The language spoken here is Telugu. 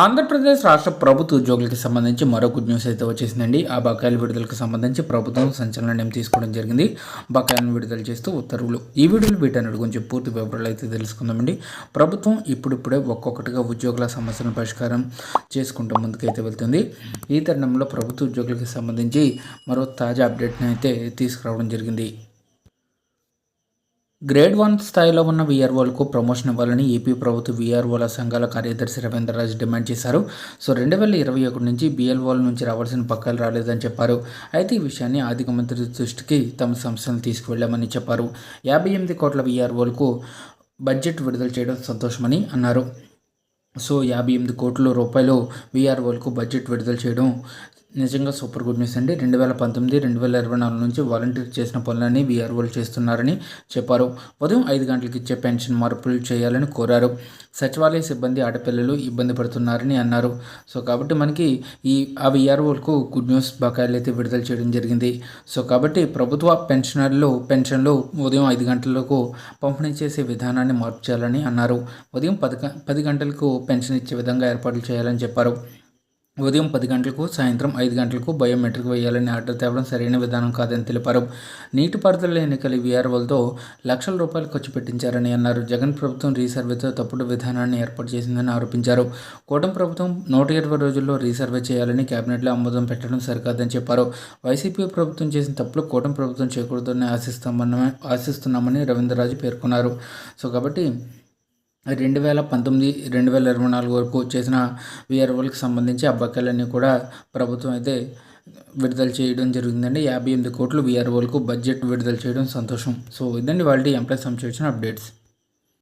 ఆంధ్రప్రదేశ్ రాష్ట్ర ప్రభుత్వ ఉద్యోగులకు సంబంధించి మరో గుడ్ న్యూస్ అయితే వచ్చేసిందండి. ఆ బకాయిల విడుదలకు సంబంధించి ప్రభుత్వం సంచలన నిర్ణయం తీసుకోవడం జరిగింది. బకాయిలను విడుదల చేస్తూ ఉత్తర్వులు. ఈ వీడియోలు వీటన్నిటి గురించి పూర్తి వివరాలు అయితే తెలుసుకుందామండి. ప్రభుత్వం ఇప్పుడిప్పుడే ఒక్కొక్కటిగా ఉద్యోగుల సమస్యలను పరిష్కారం చేసుకుంటూ ముందుకైతే వెళ్తుంది. ఈ తరుణంలో ప్రభుత్వ ఉద్యోగులకు సంబంధించి మరో తాజా అప్డేట్ని అయితే తీసుకురావడం జరిగింది. గ్రేడ్ వన్ స్థాయిలో ఉన్న వీఆర్ఓలకు ప్రమోషన్ ఇవ్వాలని ఏపీ ప్రభుత్వ వీఆర్ఓల సంఘాల కార్యదర్శి రవీంద్రరాజ్ డిమాండ్ చేశారు. సో రెండు వేల ఇరవై ఒకటి నుంచి బీఎల్ఓల నుంచి రావాల్సిన పక్కలు రాలేదని చెప్పారు. అయితే ఈ విషయాన్ని ఆర్థిక మంత్రి దృష్టికి తమ సంస్థను తీసుకువెళ్ళామని చెప్పారు. యాభై ఎనిమిది కోట్ల వీఆర్ఓలకు బడ్జెట్ విడుదల చేయడం సంతోషమని అన్నారు. సో యాభై ఎనిమిది కోట్ల రూపాయలు వీఆర్ఓలకు బడ్జెట్ విడుదల చేయడం నిజంగా సూపర్ గుడ్ న్యూస్ అండి. రెండు వేల పంతొమ్మిది రెండు వేల ఇరవై నాలుగు నుంచి వాలంటీర్ చేసిన పనులన్నీ వీఆర్ఓలు చేస్తున్నారని చెప్పారు. ఉదయం ఐదు గంటలకు ఇచ్చే పెన్షన్ మార్పులు చేయాలని కోరారు. సచివాలయ సిబ్బంది ఆడపిల్లలు ఇబ్బంది పడుతున్నారని అన్నారు. సో కాబట్టి మనకి ఈ ఆ వీఆర్ఓలకు గుడ్ న్యూస్ బకాయిలు అయితే విడుదల చేయడం జరిగింది. సో కాబట్టి ప్రభుత్వ పెన్షనర్లు పెన్షన్లు ఉదయం ఐదు గంటలకు పంపిణీ చేసే విధానాన్ని మార్పు చేయాలని అన్నారు. ఉదయం పది పది గంటలకు పెన్షన్ ఇచ్చే విధంగా ఏర్పాట్లు చేయాలని చెప్పారు. ఉదయం పది గంటలకు సాయంత్రం ఐదు గంటలకు బయోమెట్రిక్ వేయాలని ఆర్డర్ తేవడం సరైన విధానం కాదని తెలిపారు. నీటిపారుదల ఎన్నికల వీఆర్ఓలతో లక్షల రూపాయలు ఖర్చు పెట్టించారని అన్నారు. జగన్ ప్రభుత్వం రీసర్వేతో తప్పుడు విధానాన్ని ఏర్పాటు చేసిందని ఆరోపించారు. కూటమి ప్రభుత్వం నూట ఇరవై రోజుల్లో రీసర్వే చేయాలని కేబినెట్లో ఆమోదం పెట్టడం సరికాదని చెప్పారు. వైసీపీ ప్రభుత్వం చేసిన తప్పులు కూటమి ప్రభుత్వం చేయకూడదని ఆశిస్తామని ఆశిస్తున్నామని రవీంద్రరాజు పేర్కొన్నారు. సో కాబట్టి రెండు వేల పంతొమ్మిది రెండు వేల ఇరవై నాలుగు వరకు చేసిన విఆర్ఓలకు సంబంధించి ఆ బకాయిలన్నీ కూడా ప్రభుత్వం అయితే విడుదల చేయడం జరిగిందండి. యాభై ఎనిమిది కోట్లు విఆర్ఓలకు బడ్జెట్ విడుదల చేయడం సంతోషం. సో ఇదండి వాళ్ళ ఎంప్లాయ్ సంబంధించిన అప్డేట్స్.